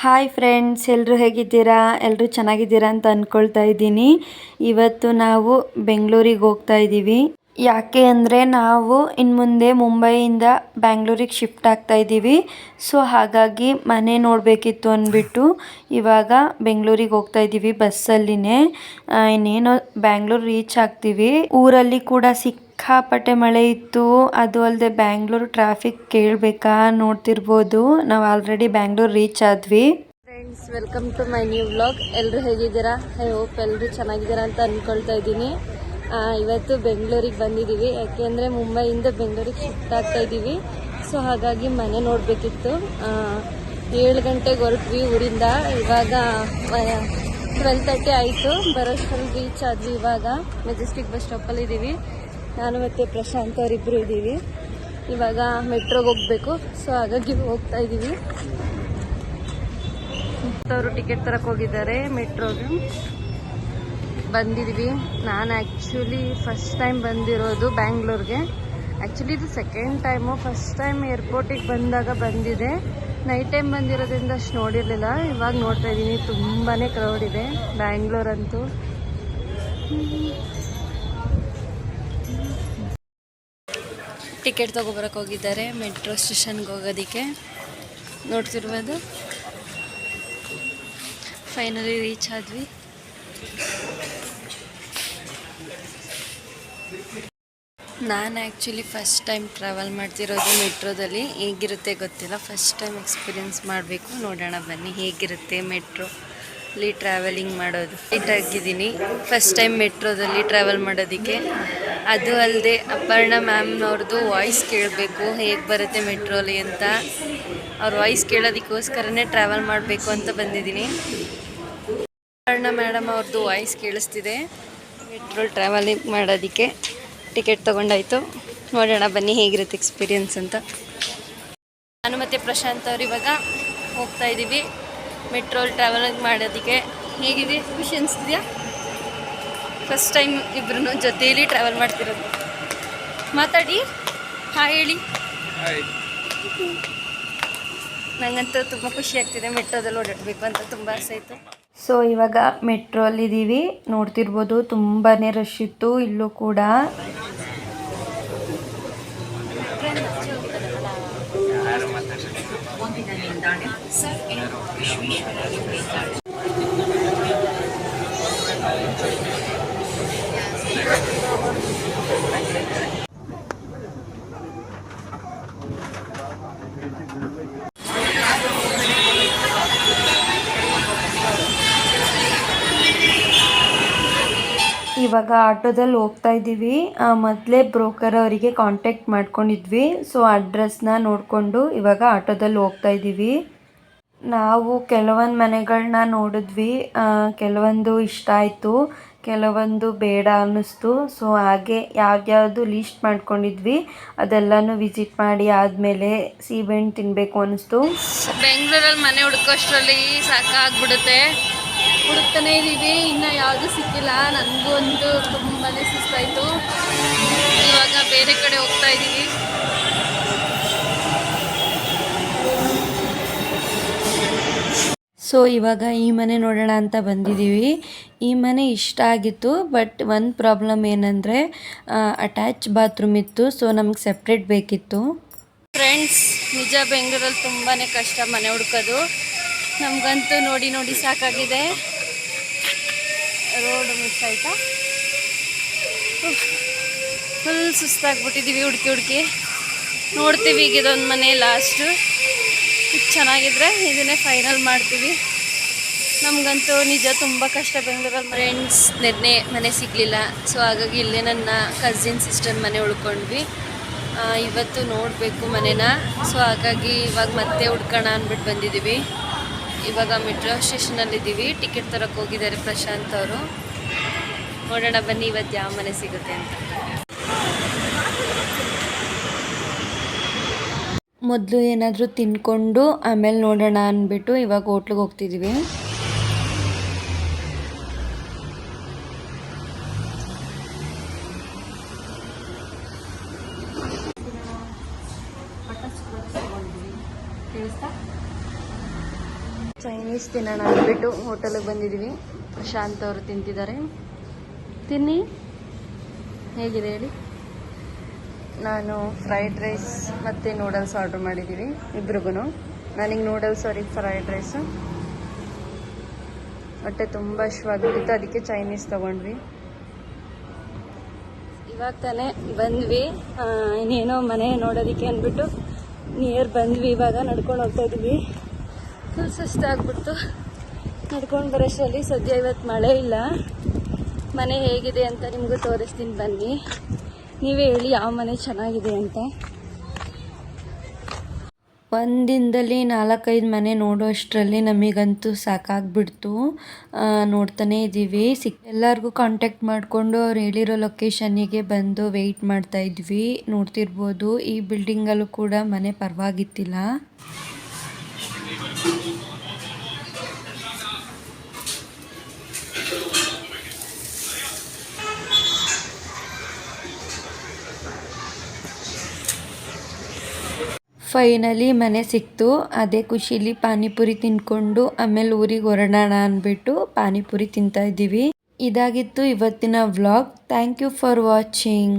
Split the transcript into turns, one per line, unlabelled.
Hi friends ಎಲ್ಲರೂ ಹೇಗಿದ್ದೀರಾ? ಎಲ್ಲರೂ ಚೆನ್ನಾಗಿದ್ದೀರಾ ಅಂತ ಅಂದ್ಕೊಳ್ತಾ ಇದ್ದೀನಿ. ಇವತ್ತು ನಾವು ಬೆಂಗಳೂರಿಗೆ ಹೋಗ್ತಾ ಇದ್ದೀವಿ. ಯಾಕೆ ಅಂದರೆ ನಾವು ಇನ್ನು ಮುಂದೆ ಮುಂಬೈಯಿಂದ ಬ್ಯಾಂಗ್ಳೂರಿಗೆ ಶಿಫ್ಟ್ ಆಗ್ತಾ ಇದ್ದೀವಿ. ಸೊ ಹಾಗಾಗಿ ಮನೆ ನೋಡಬೇಕಿತ್ತು ಅಂದ್ಬಿಟ್ಟು ಇವಾಗ ಬೆಂಗಳೂರಿಗೆ ಹೋಗ್ತಾ ಇದ್ದೀವಿ ಬಸ್ಸಲ್ಲಿನೇ. ಇನ್ನೇನೋ ಬ್ಯಾಂಗ್ಳೂರು ರೀಚ್ ಆಗ್ತೀವಿ. ಊರಲ್ಲಿ ಕೂಡ ಸಿಕ್ಕಾಪಟ್ಟೆ ಮಳೆ ಇತ್ತು. ಅದು ಅಲ್ಲದೆ ಬ್ಯಾಂಗ್ಳೂರ್ ಟ್ರಾಫಿಕ್ ಕೇಳಬೇಕಾ ನೋಡ್ತಿರ್ಬೋದು. ನಾವು ಆಲ್ರೆಡಿ ಬ್ಯಾಂಗ್ಳೂರ್ ರೀಚ್ ಆದ್ವಿ.
Friends welcome to my new blog ಎಲ್ಲರೂ ಹೇಗಿದ್ದೀರಾ? ಐ ಹೋಪ್ ಎಲ್ಲರೂ ಚೆನ್ನಾಗಿದ್ದೀರಾ ಅಂತ ಅಂದ್ಕೊಳ್ತಾ ಇದ್ದೀನಿ. ಇವತ್ತು ಬೆಂಗಳೂರಿಗೆ ಬಂದಿದ್ದೀವಿ. ಯಾಕೆಂದರೆ ಮುಂಬೈಯಿಂದ ಬೆಂಗಳೂರಿಗೆ ಶಿಫ್ಟ್ ಆಗ್ತಾ ಇದ್ದೀವಿ. ಸೊ ಹಾಗಾಗಿ ಮನೆ ನೋಡಬೇಕಿತ್ತು. ಏಳು ಗಂಟೆಗೆ ಹೊರಟ್ವಿ ಊರಿಂದ. ಇವಾಗ ಟ್ವೆಲ್ ತರ್ಟಿ ಆಯಿತು. ಬರೋಷ್ಟರಲ್ಲಿ ರೀಚ್ ಆದ್ವಿ ಇವಾಗ. ಮೆಜೆಸ್ಟಿಕ್ ಬಸ್ ಸ್ಟಾಪಲ್ಲಿ ಇದ್ದೀವಿ ನಾನು ಮತ್ತು ಪ್ರಶಾಂತ್ ಅವರಿಬ್ಬರು ಇದ್ದೀವಿ. ಇವಾಗ ಮೆಟ್ರೋಗೆ ಹೋಗಬೇಕು. ಸೊ ಹಾಗಾಗಿ ಹೋಗ್ತಾ ಇದ್ದೀವಿ. ಅವರು ಟಿಕೆಟ್ ತರಕ್ಕೆ ಹೋಗಿದ್ದಾರೆ ಮೆಟ್ರೋಗೆ. ಬಂದಿದ್ದೀವಿ. ನಾನು ಆ್ಯಕ್ಚುಲಿ ಫಸ್ಟ್ ಟೈಮ್ ಬಂದಿರೋದು ಬ್ಯಾಂಗ್ಳೂರ್ಗೆ. ಆ್ಯಕ್ಚುಲಿ ಇದು ಸೆಕೆಂಡ್ ಟೈಮು ಫಸ್ಟ್ ಟೈಮ್ ಏರ್ಪೋರ್ಟಿಗೆ ಬಂದಾಗ ಬಂದಿದೆ. ನೈಟ್ ಟೈಮ್ ಬಂದಿರೋದ್ರಿಂದ ಅಷ್ಟು ನೋಡಿರಲಿಲ್ಲ. ಇವಾಗ ನೋಡ್ತಾ ಇದ್ದೀನಿ. ತುಂಬಾ ಕ್ರೌಡ್ ಇದೆ. ಬ್ಯಾಂಗ್ಳೂರಂತೂ ಟಿಕೆಟ್ ತೊಗೊಬರಕ್ಕೆ ಹೋಗಿದ್ದಾರೆ, ಮೆಟ್ರೋ ಸ್ಟೇಷನ್ಗೆ ಹೋಗೋದಕ್ಕೆ. ನೋಡ್ತಿರ್ಬೋದು. ಫೈನಲಿ ರೀಚ್ ಆದ್ವಿ. ನಾನು ಆ್ಯಕ್ಚುಲಿ ಫಸ್ಟ್ ಟೈಮ್ ಟ್ರಾವೆಲ್ ಮಾಡ್ತಿರೋದು ಮೆಟ್ರೋದಲ್ಲಿ. ಹೇಗಿರುತ್ತೆ ಗೊತ್ತಿಲ್ಲ. ಫಸ್ಟ್ ಟೈಮ್ ಎಕ್ಸ್ಪೀರಿಯನ್ಸ್ ಮಾಡಬೇಕು. ನೋಡೋಣ ಬನ್ನಿ ಹೇಗಿರುತ್ತೆ ಮೆಟ್ರೋ. ಅಲ್ಲಿ ಟ್ರಾವೆಲಿಂಗ್ ಮಾಡೋದು. ಆಗಿದ್ದೀನಿ. ಫಸ್ಟ್ ಟೈಮ್ ಮೆಟ್ರೋದಲ್ಲಿ ಟ್ರಾವೆಲ್ ಮಾಡೋದಕ್ಕೆ. ಅದು ಅಲ್ಲದೆ ಅಪರ್ಣ ಮ್ಯಾಮ್ನವ್ರದ್ದು ವಾಯ್ಸ್ ಕೇಳಬೇಕು. ಹೇಗೆ ಬರುತ್ತೆ ಮೆಟ್ರೋಲಿ ಅಂತ. ಅವ್ರ ವಾಯ್ಸ್ ಕೇಳೋದಕ್ಕೋಸ್ಕರನೇ ಟ್ರಾವೆಲ್ ಮಾಡಬೇಕು ಅಂತ ಬಂದಿದ್ದೀನಿ. ಅಪರ್ಣ ಮೇಡಮ್ ಅವ್ರದ್ದು ವಾಯ್ಸ್ ಕೇಳಿಸ್ತಿದೆ. ಮೆಟ್ರೋಲ್ ಟ್ರಾವೆಲಿಂಗ್ ಮಾಡೋದಕ್ಕೆ. ಟಿಕೆಟ್ ತೊಗೊಂಡಾಯ್ತು. ನೋಡೋಣ ಬನ್ನಿ ಹೇಗಿರುತ್ತೆ ಎಕ್ಸ್ಪೀರಿಯನ್ಸ್ ಅಂತ. ನಾನು ಮತ್ತು ಪ್ರಶಾಂತ್ ಅವ್ರು ಇವಾಗ ಹೋಗ್ತಾ ಇದ್ದೀವಿ. ಮೆಟ್ರೋಲ್ ಟ್ರಾವೆಲ್ ಮಾಡೋದಕ್ಕೆ ಹೇಗಿದೆ ಖುಷಿ ಅನಿಸ್ತಿದೆಯಾ? ಫಸ್ಟ್ ಟೈಮ್ ಇಬ್ರು ಜೊತೆಯಲ್ಲಿ ಟ್ರಾವೆಲ್ ಮಾಡ್ತಿರೋದು. ಮಾತಾಡಿ. ಹಾಯ್ ಹೇಳಿ. ನನಗಂತೂ ತುಂಬ ಖುಷಿ ಆಗ್ತಿದೆ ಮೆಟ್ರೋದಲ್ಲಿ ಓಡಾಡಬೇಕು ಅಂತ ತುಂಬ ಆಸೆ ಆಯಿತು.
ಸೊ ಇವಾಗ ಮೆಟ್ರೋ ಅಲ್ಲಿದ್ದೀವಿ ನೋಡ್ತಿರ್ಬೋದು ತುಂಬಾ ರಶ್ ಇತ್ತು ಇಲ್ಲೂ ಕೂಡ. ಇವಾಗ ಆಟೋದಲ್ಲಿ ಹೋಗ್ತಾ ಇದ್ದೀವಿ. ಮೊದಲೇ ಬ್ರೋಕರ್ ಅವರಿಗೆ ಕಾಂಟ್ಯಾಕ್ಟ್ ಮಾಡ್ಕೊಂಡಿದ್ವಿ. ಸೊ ಅಡ್ರೆಸ್ನ ನೋಡಿಕೊಂಡು ಇವಾಗ ಆಟೋದಲ್ಲಿ ಹೋಗ್ತಾ ಇದ್ದೀವಿ. ನಾವು ಕೆಲವೊಂದು ಮನೆಗಳನ್ನ ನೋಡಿದ್ವಿ. ಕೆಲವೊಂದು ಇಷ್ಟ ಆಯಿತು, ಕೆಲವೊಂದು ಬೇಡ ಅನ್ನಿಸ್ತು. ಸೊ ಹಾಗೆ ಯಾವ್ದ್ಯಾವುದು ಲೀಸ್ಟ್ ಮಾಡ್ಕೊಂಡಿದ್ವಿ. ಅದೆಲ್ಲನೂ ವಿಸಿಟ್ ಮಾಡಿ ಆದಮೇಲೆ ಸೀಬೆಹಣ್ಣು ತಿನ್ನಬೇಕು ಅನ್ನಿಸ್ತು.
ಬೆಂಗಳೂರಲ್ಲಿ ಮನೆ ಹುಡ್ಕೋಷ್ಟರಲ್ಲಿ ಸಾಕಾಗ್ಬಿಡುತ್ತೆ. ಹುಡುಕ್ತಾನೆ ಇದ್ದೀವಿ ಇನ್ನೂ ಯಾವುದು ಸಿಕ್ಕಿಲ್ಲ. ನನಗೂ ಒಂದು ತುಂಬಾ ಸುಸ್ತಾಯಿತು. ಇವಾಗ ಬೇರೆ ಕಡೆ ಹೋಗ್ತಾ ಇದ್ದೀವಿ
ಸೊ ಇವಾಗ ಈ ಮನೆ ನೋಡೋಣ ಅಂತ ಬಂದಿದ್ದೀವಿ. ಈ ಮನೆ ಇಷ್ಟ ಆಗಿತ್ತು ಬಟ್ ಒಂದು ಪ್ರಾಬ್ಲಮ್ ಏನಂದರೆ ಅಟ್ಯಾಚ್ ಬಾತ್ರೂಮ್ ಇತ್ತು ಸೊ ನಮ್ಗೆ ಸೆಪ್ರೇಟ್ ಬೇಕಿತ್ತು.
ಫ್ರೆಂಡ್ಸ್ ನಿಜ ಬೆಂಗಳೂರಲ್ಲಿ ತುಂಬಾ ಕಷ್ಟ ಮನೆ ಹುಡ್ಕೋದು. ನಮಗಂತೂ ನೋಡಿ ನೋಡಿ ಸಾಕಾಗಿದೆ. ರೋಡ್ ಮಿಸ್ ಆಯಿತಾ? ಫುಲ್ ಸುಸ್ತಾಗ್ಬಿಟ್ಟಿದ್ದೀವಿ ಹುಡುಕಿ ಹುಡುಕಿ. ನೋಡ್ತೀವಿ ಈಗ ಇದೊಂದು ಮನೆ ಲಾಸ್ಟು ಇದು ಚೆನ್ನಾಗಿದ್ರೆ ಇದನ್ನೇ ಫೈನಲ್ ಮಾಡ್ತೀವಿ. ನಮಗಂತೂ ನಿಜ ತುಂಬ ಕಷ್ಟ ಬೆಂಗಳೂರಲ್ಲಿ ಫ್ರೆಂಡ್ಸ್ ನೆನ್ನೆ ಮನೆ ಸಿಗಲಿಲ್ಲ. ಸೊ ಹಾಗಾಗಿ ಇಲ್ಲೇ ನನ್ನ ಕಸಿನ್ ಸಿಸ್ಟರ್ ಮನೆ ಉಳ್ಕೊಂಡ್ವಿ. ಇವತ್ತು ನೋಡಬೇಕು ಮನೇನ. ಸೊ ಹಾಗಾಗಿ ಇವಾಗ ಮತ್ತೆ ಹುಡ್ಕೋಣ ಅಂದ್ಬಿಟ್ಟು ಬಂದಿದ್ದೀವಿ ಇವಾಗ ಮೆಟ್ರೋ ಸ್ಟೇಷನಲ್ಲಿದ್ದೀವಿ. ಟಿಕೆಟ್ ತರಕ್ಕೆ ಹೋಗಿದ್ದಾರೆ ಪ್ರಶಾಂತ್ ಅವರು. ನೋಡೋಣ ಬನ್ನಿ ಇವತ್ತು ಯಾವ ಮನೆ ಸಿಗುತ್ತೆ ಅಂತ.
ಮೊದಲು ಏನಾದರೂ ತಿನ್ಕೊಂಡು ಆಮೇಲೆ ನೋಡೋಣ ಅಂದ್ಬಿಟ್ಟು ಇವಾಗ ಹೋಟ್ಲಿಗೆ ಹೋಗ್ತಿದ್ದೀವಿ
ಚೈನೀಸ್ ತಿನ್ನೋಣ ಅಂದ್ಬಿಟ್ಟು ಹೋಟೆಲಿಗೆ ಬಂದಿದ್ದೀವಿ ಪ್ರಶಾಂತ್ ಅವರು ತಿಂತಿದ್ದಾರೆ. ತಿನ್ನಿ. ಹೇಗಿದೆ ಹೇಳಿ? ನಾನು ಫ್ರೈಡ್ ರೈಸ್ ಮತ್ತು ನೂಡಲ್ಸ್ ಆರ್ಡ್ರ್ ಮಾಡಿದ್ದೀವಿ ಇಬ್ರಿಗೂ ನನಗೆ ನೂಡಲ್ಸ್ ಅವ್ರಿಗೆ ಫ್ರೈಡ್ ರೈಸು ಹೊಟ್ಟೆ ತುಂಬ ಇಷ್ಟವಾಗಿತ್ತು ಅದಕ್ಕೆ ಚೈನೀಸ್ ತೊಗೊಂಡ್ವಿ. ಇವಾಗ ತಾನೇ ಬಂದ್ವಿ. ಇನ್ನೇನೋ ಮನೆ ನೋಡೋದಕ್ಕೆ ಅಂದ್ಬಿಟ್ಟು ನಿಯರ್ ಬಂದ್ವಿ, ಇವಾಗ ನಡ್ಕೊಂಡು ಹೋಗ್ತಾ ಇದ್ವಿ ಫುಲ್ ಸುಸ್ತಾಗ್ಬಿಡ್ತು ನಡ್ಕೊಂಡು ಬರೋಷ್ಟರಲ್ಲಿ ಸದ್ಯ ಇವತ್ತು ಮಳೆ ಇಲ್ಲ. ಮನೆ ಹೇಗಿದೆ ಅಂತ ನಿಮಗೂ ತೋರಿಸ್ತೀನಿ ಬನ್ನಿ. ನೀವೇ ಹೇಳಿ ಯಾವ ಮನೆ ಚೆನ್ನಾಗಿದೆ ಅಂತ.
ಒಂದಿನದಲ್ಲಿ ನಾಲ್ಕೈದು ಮನೆ ನೋಡೋ ಅಷ್ಟರಲ್ಲಿ ನಮಗಂತೂ ಸಾಕಾಗ್ಬಿಡ್ತು. ನೋಡ್ತಾನೆ ಇದ್ದೀವಿ. ಸಿಕ್ ಎಲ್ಲರಿಗೂ ಕಾಂಟ್ಯಾಕ್ಟ್ ಮಾಡಿಕೊಂಡು ಅವ್ರು ಹೇಳಿರೋ ಲೊಕೇಶನ್ನಿಗೆ ಬಂದು ವೆಯ್ಟ್ ಮಾಡ್ತಾ ಇದ್ವಿ. ನೋಡ್ತಿರ್ಬೋದು ಈ ಬಿಲ್ಡಿಂಗಲ್ಲೂ ಕೂಡ ಮನೆ ಪರವಾಗಿತ್ತಿಲ್ಲ. ಫೈನಲಿ ಮನೆ ಸಿಕ್ತು. ಅದೇ ಖುಷಿಲಿ ಪಾನಿಪುರಿ ತಿನ್ಕೊಂಡು ಆಮೇಲೆ ಊರಿಗೆ ಹೊರಡೋಣ ಅಂದ್ಬಿಟ್ಟು ಪಾನಿಪುರಿ ತಿಂತಾ ಇದ್ದೀವಿ. ಇದಾಗಿತ್ತು ಇವತ್ತಿನ vlog. Thank you for watching.